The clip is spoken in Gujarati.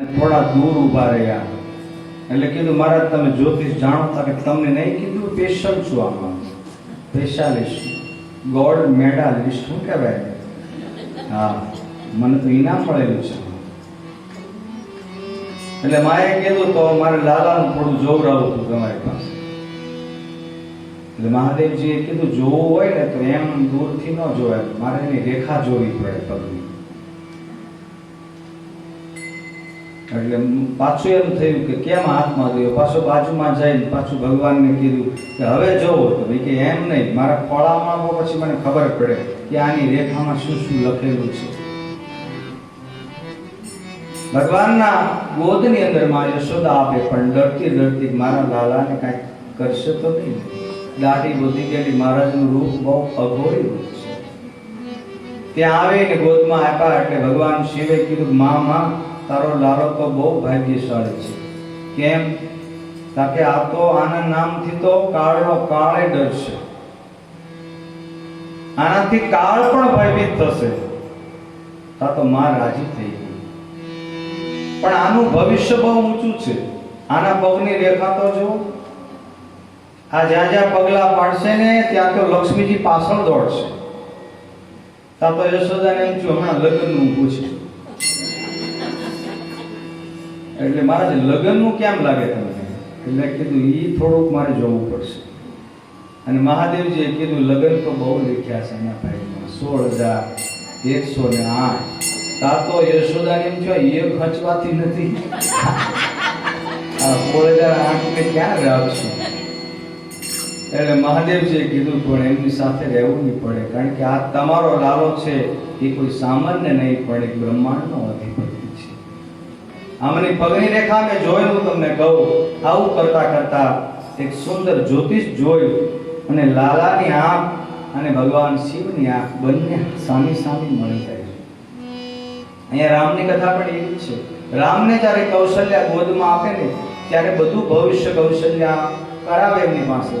થોડા દૂર ઊભા રહ્યા. એટલે કીધું, મહારાજ, તમે જ્યોતિષ જાણો છો કે તમને નહીં કીધું? સ્પેશિયલ છું આમાં. સ્પેશિયાલિસ્ટ. ગોલ્ડ મેડાલિસ્ટ, શું કહેવાય? હા, મને તો ઇનામ મળેલું છે. એટલે માએ કીધું તો મારે લાલાનું થોડું જોવરાવું હતું તમારી પાસે. એટલે મહાદેવજીએ કીધું, જોવું હોય ને તો એમ દૂરથી ન જોવાય. મારે એની રેખા જોવી પડે પગની. એટલે પાછું એમ થયું કે કેમ હાથમાં ગયો? પાછો બાજુમાં જઈને પાછું ભગવાનને કીધું કે હવે જોવો તો ભાઈ કે એમ નહીં, મારા ખોળામાં પછી મને ખબર પડે કે આની રેખામાં શું શું લખેલું છે. ભગવાનના ગોદની અંદરમાં યશોદા આપે, પણ ડરતી ડરતી મારા લાલાને કાંઈક કરશે તો નહીં. દાઢી બોધી ગયેલી મહારાજનું રૂપ બહુ અઘોરી રૂપ છે. ત્યાં આવીને ગોદમાં આપ્યા એટલે ભગવાન શિવે કીધું માં માં તારો લાલો તો બહુ ભાગ્યશાળી છે. કેમ? કે આ તો આના નામથી તો કાળનો કાળે ડરશે. આનાથી કાળ પણ ભયભીત થશે. તા તો માં રાજી થઈ ગઈ. પણ આનું ભવિષ્ય બહુ ઊંચું છે. આના પગની રેખા તો જો આ જ્યાં જ્યાં પગલા પાડશે ને, ત્યાં તો લક્ષ્મીજી પાછળ દોડશે. તા તો યશોદાને એમ છું હમણાં લગ્નનું પૂછ્યું એટલે મહારાજ, લગ્નનું કેમ લાગે તમને? એટલે કીધું એ થોડુંક મારે જોવું પડશે. અને મહાદેવજીએ કીધું, લગ્ન તો બહુ લખ્યા છે એના ભાઈમાં. સોળ હજાર, એકસો ને આઠ. તા તો યશોદાને એમ છો એ ખર્ચવાથી નથી. આ સોળ હજાર આઠ ને ક્યાં રાખશું? એટલે મહાદેવજીએ કીધું પણ એમની સાથે રહેવું નહીં પડે, કારણ કે આ તમારો લાલો છે, એ કોઈ સામાન્ય નહીં પણ એક બ્રહ્માંડનો અધિપતિ છે. આમની પગની રેખા મેં હું તમને કહું, આવું કરતા કરતા એક સુંદર જ્યોતિષ જોયું અને લાલાની આંખ અને ભગવાન શિવની આંખ બંને સામી સામી મળી જાય અહીંયા રામની કથા પણ એવી છે. રામને જ્યારે કૌશલ્યા ગોદમાં આપે ને, ત્યારે બધું ભવિષ્ય કૌશલ્યા કરાવે એમની પાસે.